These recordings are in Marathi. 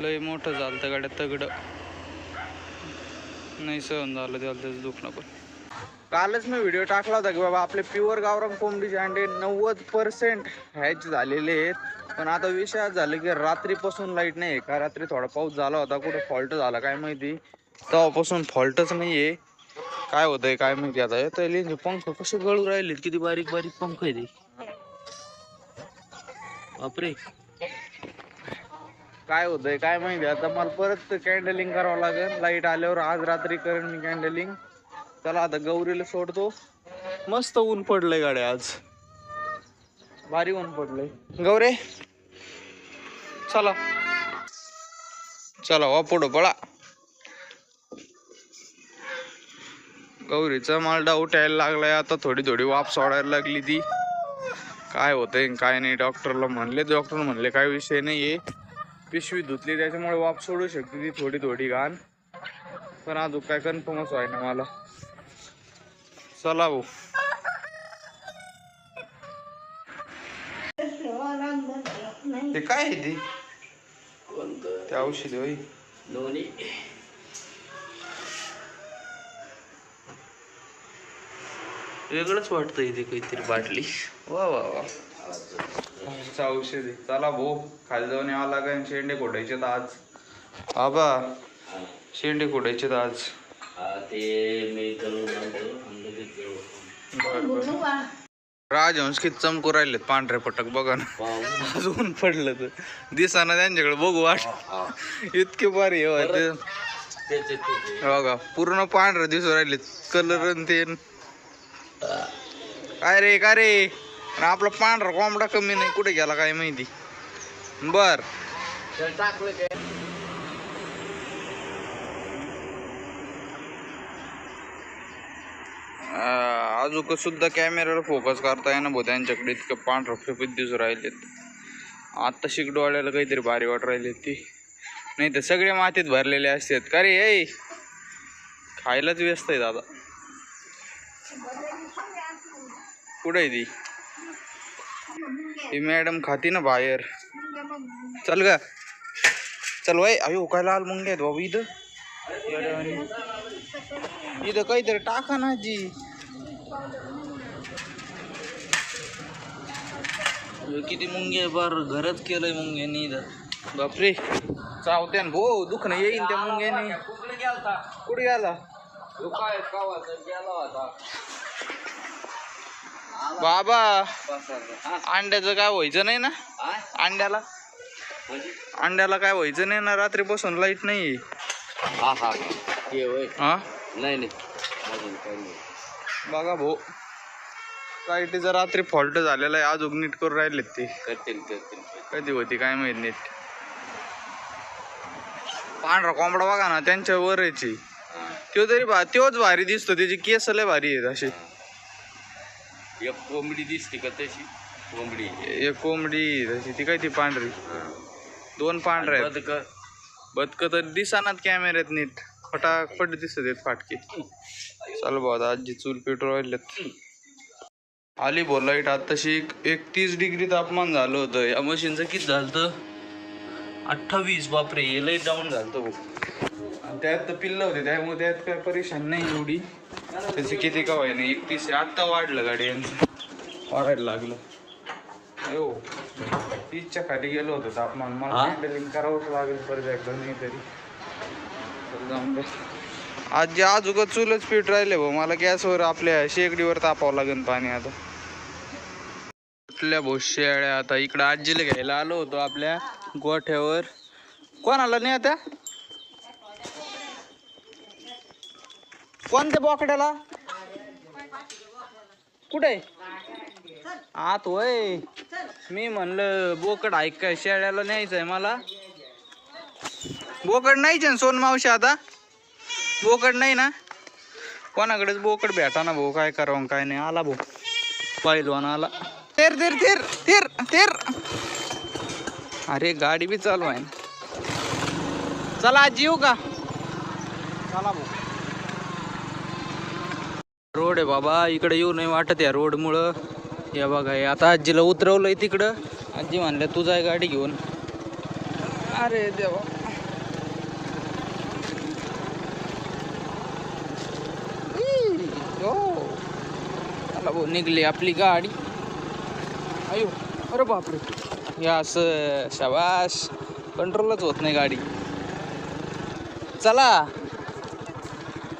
लय मोठं झालं त्या गाड्या तगडं. नाही सहन झालं त्याला त्याचं दुखणं पण कालच मी व्हिडिओ टाकला होता की बाबा आपले प्युअर गावरंग कोंबडीचे अंडे नव्वद पर्सेंट हॅच झालेले आहेत. पण आता विषय आज झाला की रात्रीपासून लाइट नाही आहे का? रात्री थोडा पाऊस झाला होता कुठे फॉल्ट झाला काय माहिती? तेव्हापासून फॉल्टच नाही आहे काय होतंय काय माहिती आता? हे पंख कसे गळू राहिलेत? किती बारीक बारीक पंख आहे ते बापरे. काय होतंय काय माहिती? आता मला परत कॅन्डलिंग करावं लागेल. लाइट आल्यावर आज रात्री करेन मी कॅन्डलिंग चला आता गौरीला सोडतो. मस्त ऊन पडलंय गाड्या आज. भारी ऊन पडलंय. गौरे चला. चला वा पुढं पळा. गौरीचा माल डाऊट यायला लागलाय. आता थोडी थोडी वाप सोडायला लागली ती. काय होतंय काय नाही डॉक्टरला म्हणले. डॉक्टर म्हणले काय विषय नाहीये. पिशवी धुतली त्याच्यामुळे वाप सोडू शकते ती थोडी थोडी घाण. पण अजून काय कन्फर्मच व्हाय ना मला. चला भाऊ. ते काय आहे ते? ते औषधी होई वेगळंच वाटतंय ते काहीतरी बाटली. वा वा वा. आमचं औषध. चला भाऊ खाली जाऊन यावं लागेल शेंडे खोडायचे आज. आबा शेंडे खोडायचे आज. राजहंस किती चमकू राहिलेत पांढरे पटक बघा ना. अजून पडलं तर दिसाना त्यांच्याकडे बघू वाट इतके भारी आहे हो. बघा पूर्ण पांढरं दिसू राहिले कलर ते. काय रे काय रे? आपला पांढरा कोंबडा कमी नाही. कुठे गेला काय माहिती? बर. अजूक सुद्धा कॅमेऱ्यावर फोकस करता येणार भाऊ. त्यांच्याकडे इतकं पांढरं फिफीत दिसू राहिलेत. आत्ता शिक डोळ्याला काहीतरी भारी वाट राहिली ती. नाही तर सगळे मातीत भरलेले असतात. का रे ऐ खायलाच व्यस्त आहे दादा. कुठे आहे ती? ही मॅडम खाती ना बाहेर. चल ग. चल वय अयो काय लाल मुंगे आहेत बाबू इथं. इथं काहीतरी टाका ना जी किती मुंगे बर बार. घरच केलंय मुंग्यानी इथं. बापरे. चावत्या भो भाऊ दुखणं येईन त्या मुंग्यानी. कुठे गेला गेला? होता बाबा? अंड्याचं काय व्हायचं नाही ना? अंड्याला? म्हणजे? अंड्याला काय व्हायचं नाही ना रात्रीपासून लाइट नाही हा हा. हा? नाही नाही. बघा भाऊ लाईटीचा रात्री फॉल्ट झालेला आहे अजून नीट करून राहिलेत ते. करतील करतील. कधी होती काय माहीत नीट. पांढरा कोंबडा बघा ना त्यांच्या वरची. तो तरी भा तोच भारी दिसतो त्याची केस लय भारी आहेत अशी एक कोंबडी दिसते का तशी? कोंबडी. एक कोंबडी तशी ती काय ती पांढरी. दोन पांढऱ्या आहेत. बदकं. बदक तर दिसानात कॅमेऱ्यात नीट. फटाफट दिसत आहेत फाटके. चल बाबा आजी चूल पेट्रोल राहिलेत. आली बोल लाइट. आताशी एकतीस डिग्री तापमान झालं होतं. या मशीनचं किती झालं होतं अठ्ठावीस. बापरे हे लई डाऊन झालं होतं आणि त्यात तर पिल्लं होते त्यामुळे त्यात काय परेशान नाही एवढी. त्याचे किती का नाही एकतीस आत्ता वाढलं गाडी यांचं. वाढायला लागलं. हो तीसच्या खाली गेलो होतो तापमान. मला? हँडलिंग करावंच लागेल परत एकदा नाही तरी. जाऊन दे. आज जे आजोबा चुलच पीठ राहिले भाऊ. मला गॅसवर आपल्या शेगडीवर तापावं लागेल पाणी आता. कुठल्या भाऊ शेळ्या आता इकडं आजीला घ्यायला आलो होतो आपल्या गोठ्यावर. कोणाला नाही आता कोणत्या बोकड्याला? कुठे? आत होय मी म्हणलं बोकड ऐक काय शेळ्याला न्यायचंय मला. बोकड नाहीच ना सोन मावशी आता. बोकड नाही ना. कोणाकडेच बोकड भेटा ना भाऊ काय करावं काय नाही. आला भाऊ. पहिलवान आला. तेर तेर तेर तेर तेर अरे गाडी बी चालू आहे ना. चला आजी येऊ का? चला भाऊ. रोड आहे बाबा इकडे येऊ नाही वाटत या रोडमुळं. या बघा आता आजीला उतरवलंय तिकडं. आजी म्हणलं तू जाय गाडी घेऊन. अरे देवा. भाऊ निघली आपली गाडी. अयो अरे बापरे. या असं शबाश कंट्रोलच होत नाही गाडी. चला.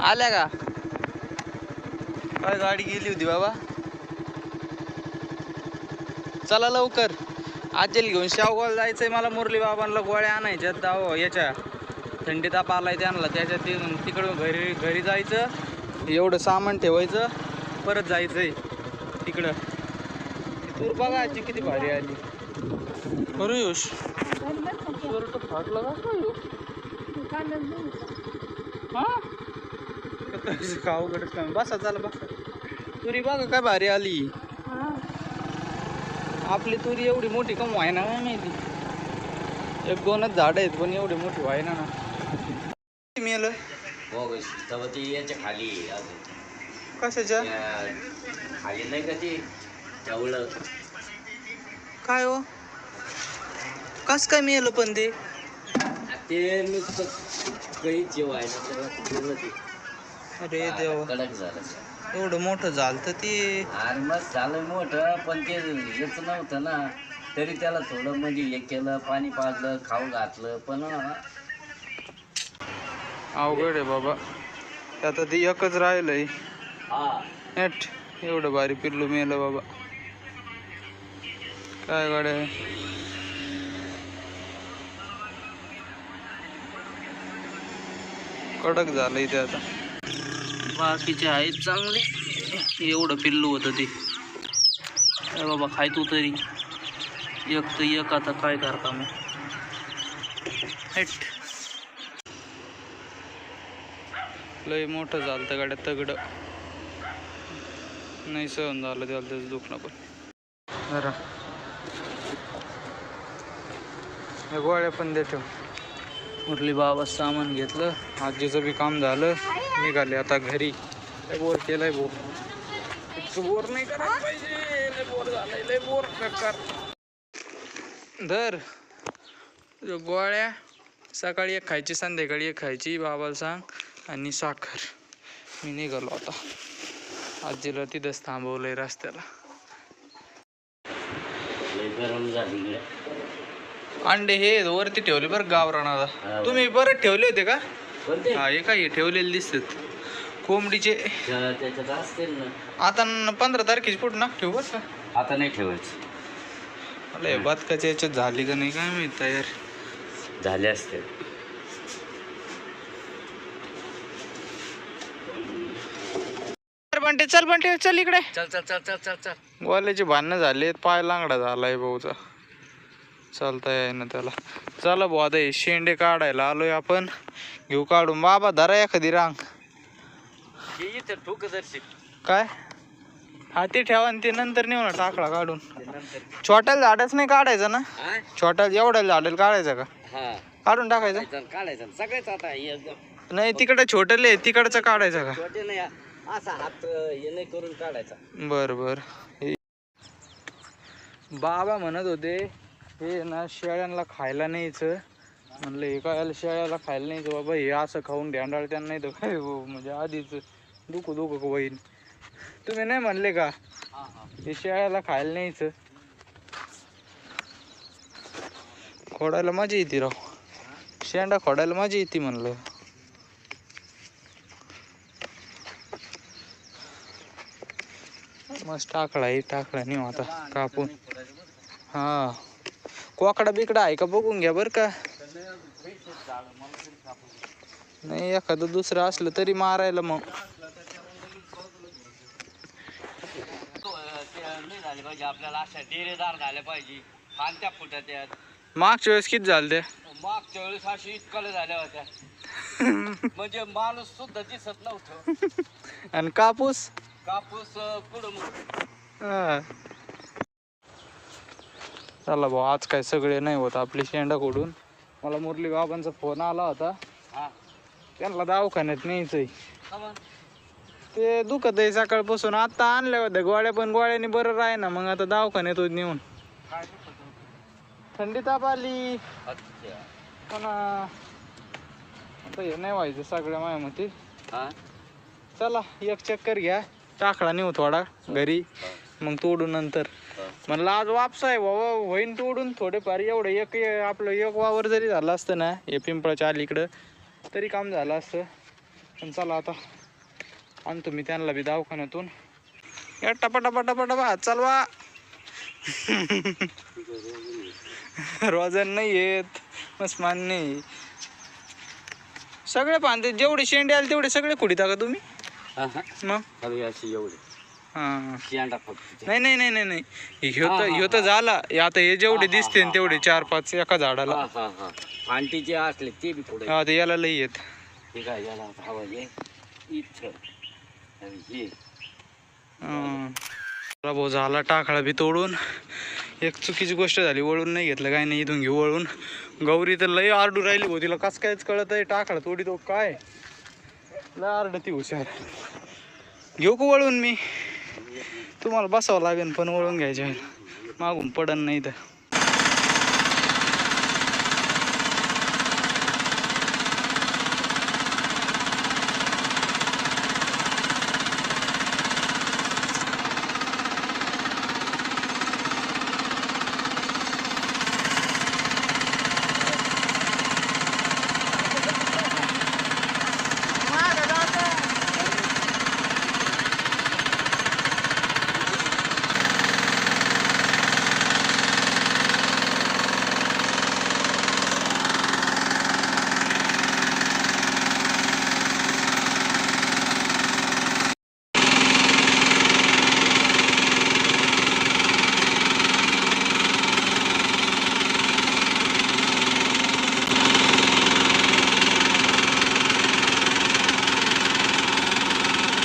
आल्या का? काय गाडी गेली होती बाबा? चला लवकर. आजेल घेऊन शावगाव जायचंय मला मुरली बाबांना गोळ्या आणायच्या दाव याच्या. थंडी ताप आलाय त्यांना त्याच्यात ते- तिकडं घरी घरी जायचं. एवढं सामान ठेवायचं परत जायचंय तिकडं. तूर बघा आजी किती भारी आली. योश शर्ट फाटलं का? काय का बसा चाल बसा. तुरी बघा काय भारी आली. आपली तुरी एवढी मोठी कम व्हायना नाही माहिती? एक दोनच झाड आहेत पण एवढी मोठी व्हायना ना. मिळालं हो तेव्हा ती याच्या खाली अजून कशाच्या? खाली नाही का ती तेवढं काय हो? कस काय मिळालं पण ते? ते मी काही जेवायला तेव्हा ते अरे देवा. कडक झालं एवढं मोठं झालं तर ते. आणि मग झालं मोठं पण ते हेच नव्हतं ना. तरी त्याला थोडं म्हणजे हे केलं पाणी पाजलं खाऊ घातलं पण अवघड आहे बाबा. आता ते एकच राहिलंय. हा. नेट. एवढं भारी पिल्लू मेलं बाबा. काय गाड्या. कडक झालंय ते आता. बाकीचे आहेत चांगले. एवढं पिल्लू होतं ते. काय बाबा खाय तू तरी. एक तर एक आता काय करता मग? हेट. लय मोठं झालं तर गाड्या तगड. नाही सहन झालं त्याला त्याचं दुखणं पण. जरा. गोळ्या पण देतो. मुरली बाबा सामान घेतलं आजीचं बी काम झालं निघाले आता घरी. लय बोर केलाय बोर बोर नाही करायला पाहिजे. लय बोर झालाय लय बोर बेकार धर. गोळ्या. सकाळी एक खायची संध्याकाळी एक खायची बाबाला सांग. आणि साखर. मी निघालो आता. आजीला तिथंच थांबवलंय रस्त्याला. गरम झाली अंडे हे वरती ठेवले बरं गावरानाला हा. तुम्ही परत ठेवले होते का? हा हे काय ठेवलेले दिसतात. कोंबडीचे. त्या- त्याच्यात असतील ना. आता न- पंधरा तारखेची पुढे ना ठेवू बरं का? आता नाही ठेवायचं. हे. बदकाच्या याच्यात झाली का नाही काय माहीत तयार. झाले असते बंटे चल बंटे चल इकडे. चल चल चल चल चल चल. गोल्याचे भांडणं झाले पाय लांगडा झालाय भाऊचा. चालता ना त्याला. चला भाऊ आता हे शेंडे काढायला आलोय आपण. घेऊ काढून. बाबा धरा एखादी रांग. हे काय? हाती ठेवा आणि ते नंतर नेऊ ना टाकला काढून. छोट्याला झाडच नाही काढायचं ना? हा छोट्या एवढ्या झाडेल काढायचं का? हा. काढून टाकायचं? काढायचं सगळेच आता हे नाही तिकडे छोटेले तिकडचं काढायचं का? छोटे नाही असा हात हे नाही करून काढायचा. बर बर. हे- बाबा म्हणत होते हे ना शेळ्यांना खायला न्यायचं. म्हणलं हे काय शेळ्याला खायला न्यायचं? बाबा हे असं खाऊन ढ्यांडाळ त्यांना नाही तर काय हो, म्हणजे आधीच दुखू दुखू होईल तुम्ही नाही म्हणले का? हा हा. हे शेळ्याला खायला न्यायचं. खोडायला मजा येते राव. शेंडा खोडायला मजा येते म्हणलं. मस्त टाकळा आहे टाकळा नाही आता कापून. हा. कोकडा बिकडा आहे का बघून घ्या बरं का. नाही एखादं दुसरं असलं तरी मारायला मग. आपल्याला अशा डेरेदार झाले पाहिजे त्यात मागच्या वेळेस किती झालं ते? मागच्या वेळेस अशी इतकले झाल्या होत्या. म्हणजे माणूस सुद्धा दिसत नव्हतं. आणि कापूस? कापूस कुठं हा. चला भाऊ आज काय सगळे नाही होत आपली शेंडा कोडून मला मुरली बाबांचा फोन आला होता. त्यांना दवाखान्यात न्यायचंय? ते दुखत आहे सकाळपासून आता आणल्या होत्या. गोळ्या पण गोळ्याने बरं राही ना मग आता दवाखान्यात होत नेऊन? थंडी ताप आली. पण आता हे नाही व्हायचं सगळ्या माया मते. चला एक चक्कर घ्या. टाकला नेऊ थोडा घरी. मग तोडू नंतर. म्हणलं आज वापसा आहे बाबा होईन तोडून थोडेफार. एवढं एक आपलं एक वावर जरी झालं असतं ना हे पिंपळाच्या अलीकडं तरी काम झालं असतं. पण चला आता आणतो मी त्यांना बी दवाखान्यातून. या टपाटपाटपाटपा चालवा. रोजन नाही येत मस्त मान्य सगळे पानते जेवढे शेंडे आले तेवढे सगळे खुडीता का तुम्ही. मग? एवढी. हां. शेंडा फक्त. नाही नाही नाही नाही नाही. ह्यो तर ह्यो तर झाला. हे आता हे जेवढे दिसते ना तेवढे चार पाच एका झाडाला. हा हा हा. फांटीचे असले ते बी पुढे. हा ते याला लई येत हे काय याला हवा ये इथं. आणि हे. हां. चला भाऊ झाला टाकळा बी तोडून. एक चुकीची गोष्ट झाली वळून नाही घेतलं काय नाही इथून घेऊ वळून. गौरी तर लई आरडू राहिली भाऊ तिला कस कायच कळत आहे टाकळा तोडी तो काय? लय आरड ती हुशार. घेऊ का वळून मी? तुम्हाला बसावं लागेल पण वळून घ्यायचे मागून पडन नाही तर.